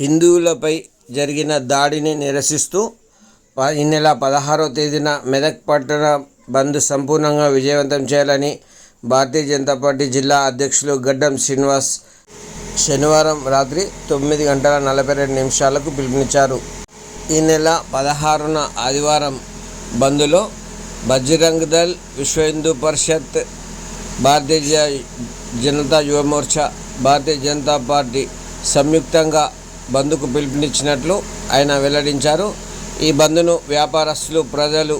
హిందువులపై జరిగిన దాడిని నిరసిస్తూ ఈ నెల పదహారవ తేదీన మెదక్ పట్టణ బంద్ సంపూర్ణంగా విజయవంతం చేయాలని భారతీయ జనతా పార్టీ జిల్లా అధ్యక్షులు గడ్డం శ్రీనివాస్ శనివారం రాత్రి తొమ్మిది గంటల నలభై రెండు నిమిషాలకు పిలుపునిచ్చారు. ఈ నెల పదహారున ఆదివారం బంద్లో బజరంగ్ దళ్ విశ్వ హిందూ పరిషత్ భారతీయ జనతా యువ మోర్చా భారతీయ జనతా పార్టీ సంయుక్తంగా బంద్కు పిలుపునిచ్చినట్లు ఆయన వెల్లడించారు. ఈ బంద్ను వ్యాపారస్తులు ప్రజలు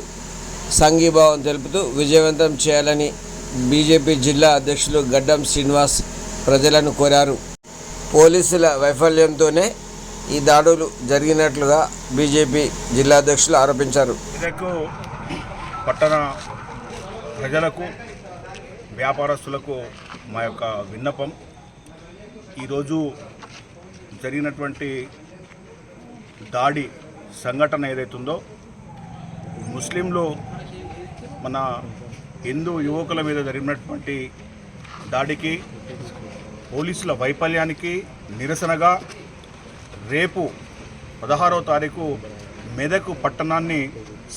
సంఘీభావం తెలుపుతూ విజయవంతం చేయాలని బీజేపీ జిల్లా అధ్యక్షులు గడ్డం శ్రీనివాస్ ప్రజలను కోరారు. పోలీసుల వైఫల్యంతోనే ఈ దాడులు జరిగినట్లుగా బీజేపీ జిల్లా అధ్యక్షులు ఆరోపించారు. పట్టణ ప్రజలకు వ్యాపారస్తులకు మా యొక్క విన్నపం. ఈరోజు జరిగినటువంటి దాడి సంఘటన ఏదైతుందో ముస్లింలు మన హిందూ యువకుల మీద జరిగినటువంటి దాడికి పోలీసుల వైఫల్యానికి నిరసనగా రేపు పదహారవ తారీఖు మెదక్ పట్టణాన్ని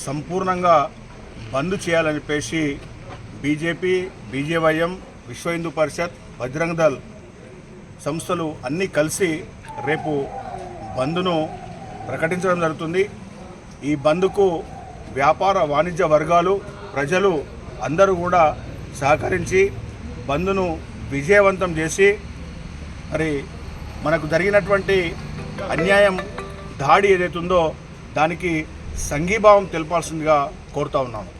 సంపూర్ణంగా బంద్ చేయాలని చెప్పేసి బీజేపీ బీజేవైఎం విశ్వ హిందూ పరిషత్ బజరంగ్ దళ్ సంస్థలు అన్నీ కలిసి రేపు బంద్ను ప్రకటించడం జరుగుతుంది. ఈ బంద్కు వ్యాపార వాణిజ్య వర్గాలు ప్రజలు అందరూ కూడా సహకరించి బంద్ను విజయవంతం చేసి మరి మనకు జరిగినటువంటి అన్యాయం దాడి ఏదైతుందో దానికి సంఘీభావం తెలపాల్సిందిగా కోరుతా ఉన్నాము.